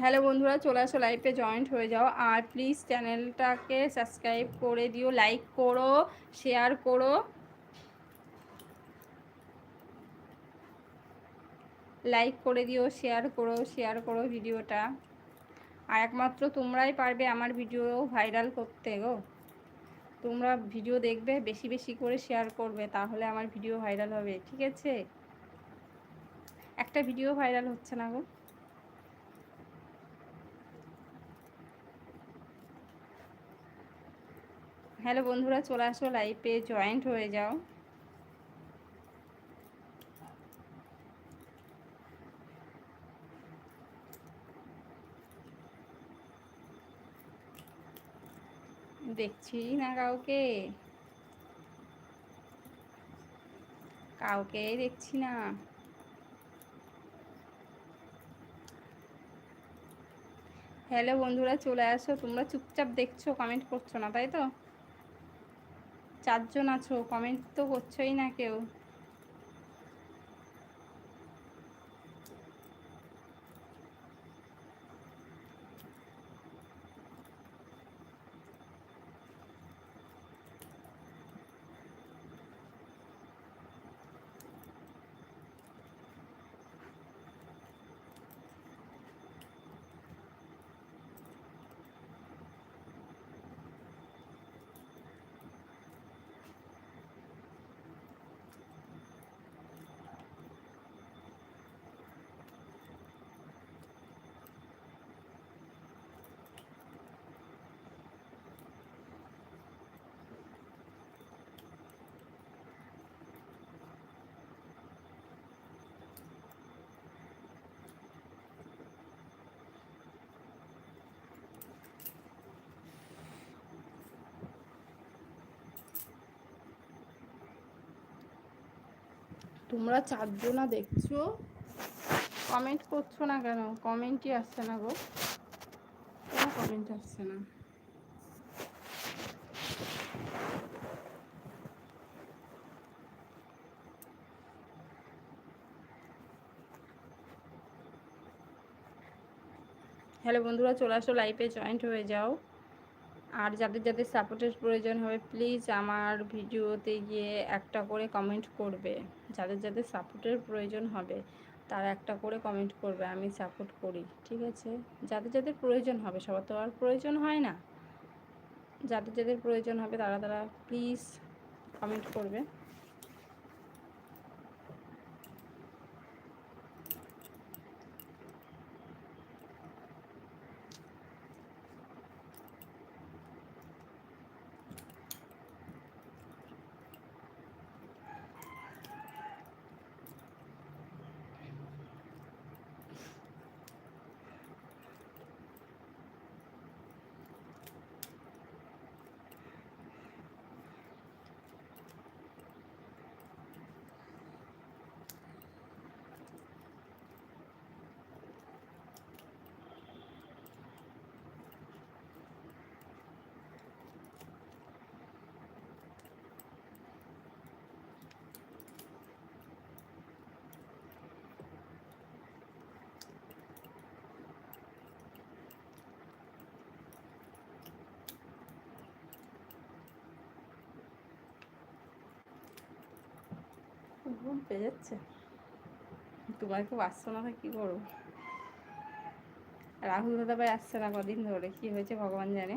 Hello বন্ধুরা, চলে আসো লাইভে জয়েন্ট হয়ে যাও। আর প্লিজ চ্যানেলটাকে সাবস্ক্রাইব করে দিও লাইক করো শেয়ার করো। লাইক করে দিও শেয়ার করো শেয়ার করো ভিডিওটা আর একমাত্র তোমরাই পারবে আমার ভিডিও ভাইরাল করতে গো। তোমরা ভিডিও দেখবে, বেশি বেশি করে শেয়ার করবে, তাহলে আমার ভিডিও ভাইরাল হবে, ঠিক আছে? একটা ভিডিও ভাইরাল হচ্ছে না গো। হ্যালো বন্ধুরা, চলে আসো লাইভে জয়েন্ট হয়ে যাও। দেখছি না কাউকে। কাউকে দেখছি না। হ্যালো বন্ধুরা, চলে আসো। তোমরা চুপচাপ দেখছ কমেন্ট করছ না, তাই তো? চারজন আছো? কমেন্ট তো করছোই না কেউ। তোমরা চারজনা দেখছ? কমেন্ট করছ না কেন? কমেন্টই আসছে না গো। কোনো কমেন্ট আসছে না। হ্যালো বন্ধুরা চলে আসো লাইভে জয়েন্ট হয়ে যাও। আর যাদের যাদের সাপোর্টের প্রয়োজন হবে প্লিজ আমার ভিডিওতে গিয়ে একটা করে কমেন্ট করবে। যাদের যাদের সাপোর্টের প্রয়োজন হবে, তারা একটা করে কমেন্ট করবে, আমি সাপোর্ট করি, ঠিক আছে? যাদের যাদের প্রয়োজন হবে, সবার তো আর প্রয়োজন হয় না। যাদের যাদের প্রয়োজন হবে, তারা তারা প্লিজ কমেন্ট করবে। যাচ্ছে? তোমার খুব আসছো না কি করব রাহুল দাদা ভাই আসছে না কদিন ধরে, কি হয়েছে ভগবান জানে।